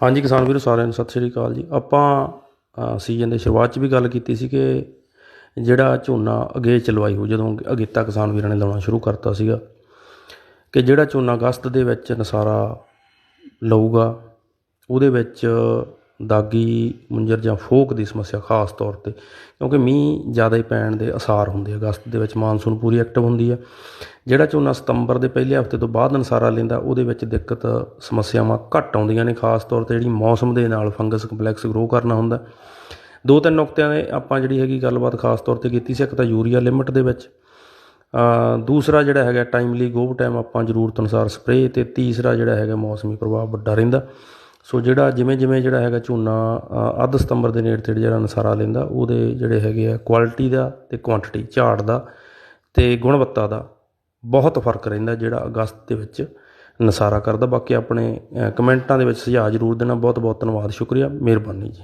ਹਾਂਜੀ ਕਿਸਾਨ ਵੀਰੋ, ਸਾਰਿਆਂ ਨੂੰ ਸਤਿ ਸ਼੍ਰੀ ਅਕਾਲ ਜੀ। ਆਪਾਂ ਸੀਜ਼ਨ ਦੇ ਸ਼ੁਰੂਆਤ 'ਚ ਵੀ ਗੱਲ ਕੀਤੀ ਸੀ ਕਿ ਜਿਹੜਾ ਝੋਨਾ ਅਗੇ ਚਲਵਾਈ ਹੋ ਜਦੋਂ ਅਗੇਤਾ ਕਿਸਾਨ ਵੀਰਾਂ ਨੇ ਲਾਉਣਾ ਸ਼ੁਰੂ ਕਰਤਾ ਸੀਗਾ, ਕਿ ਜਿਹੜਾ ਝੋਨਾ ਅਗਸਤ ਦੇ ਵਿੱਚ ਨਸਾਰਾ ਲਊਗਾ, ਉਹਦੇ ਵਿੱਚ ਦਾਗੀ ਮੁੰਜਰ ਜਾਂ ਫੋਕ ਦੀ ਸਮੱਸਿਆ ਖਾਸ ਤੌਰ ਤੇ, ਕਿਉਂਕਿ ਮੀਂਹ ਜ਼ਿਆਦਾ ਹੀ ਪੈਣ ਦੇ ਅਸਾਰ ਹੁੰਦੇ ਆ। ਅਗਸਤ ਦੇ ਵਿੱਚ ਮਾਨਸੂਨ ਪੂਰੀ ਐਕਟਿਵ ਹੁੰਦੀ ਹੈ ਜਿਹੜਾ ਝੋਨਾ ਸਤੰਬਰ ਦੇ ਪਹਿਲੇ ਹਫ਼ਤੇ ਤੋਂ ਬਾਅਦ ਅਨਸਾਰਾ ਲੈਂਦਾ, ਉਹਦੇ ਵਿੱਚ ਦਿੱਕਤ ਸਮੱਸਿਆਵਾਂ ਘੱਟ ਆਉਂਦੀਆਂ ਨੇ, ਖਾਸ ਤੌਰ ਤੇ ਜਿਹੜੀ ਮੌਸਮ ਦੇ ਨਾਲ ਫੰਗਸ ਕੰਪਲੈਕਸ ਗਰੋ ਕਰਨਾ ਹੁੰਦਾ। ਦੋ ਤਿੰਨ ਨੁਕਤਿਆਂ ਦੇ ਆਪਾਂ ਜਿਹੜੀ ਹੈਗੀ ਗੱਲਬਾਤ ਖਾਸ ਤੌਰ ਤੇ ਕੀਤੀ ਸੀ, ਇੱਕ ਤਾਂ ਯੂਰੀਆ ਲਿਮਟ ਦੇ ਵਿੱਚ। ਦੂਸਰਾ ਜਿਹੜਾ ਹੈਗਾ ਟਾਈਮਲੀ ਗੋਬ ਟਾਈਮ ਆਪਾਂ ਜ਼ਰੂਰਤ ਅਨੁਸਾਰ ਸਪਰੇਅ ਤੇ ਤੀਸਰਾ ਜਿਹੜਾ ਹੈਗਾ ਮੌਸਮੀ ਪ੍ਰਭਾਵ ਵੱਡਾ ਰਹਿੰਦਾ। ਸੋ ਜਿਹੜਾ ਜਿਵੇਂ ਜਿਵੇਂ ਜਿਹੜਾ ਹੈਗਾ ਝੋਨਾ ਅੱਧ ਸਤੰਬਰ ਦੇ ਨੇੜੇ ਤੇੜੇ ਜਿਹੜਾ ਨਸਾਰਾ ਲੈਂਦਾ, ਉਹਦੇ ਜਿਹੜੇ ਹੈਗੇ ਆ ਕੁਆਲਿਟੀ ਦਾ ਤੇ ਕੁਆਂਟੀਟੀ ਝਾੜ ਦਾ ਤੇ ਗੁਣਵੱਤਾ ਦਾ ਬਹੁਤ ਫ਼ਰਕ ਰਹਿੰਦਾ ਜਿਹੜਾ ਅਗਸਤ ਦੇ ਵਿੱਚ ਨਸਾਰਾ ਕਰਦਾ। ਬਾਕੀ ਆਪਣੇ ਕਮੈਂਟਾਂ ਦੇ ਵਿੱਚ ਸੁਝਾਅ ਜ਼ਰੂਰ ਦੇਣਾ। ਬਹੁਤ ਬਹੁਤ ਧੰਨਵਾਦ। ਸ਼ੁਕਰੀਆ। ਮਿਹਰਬਾਨੀ ਜੀ।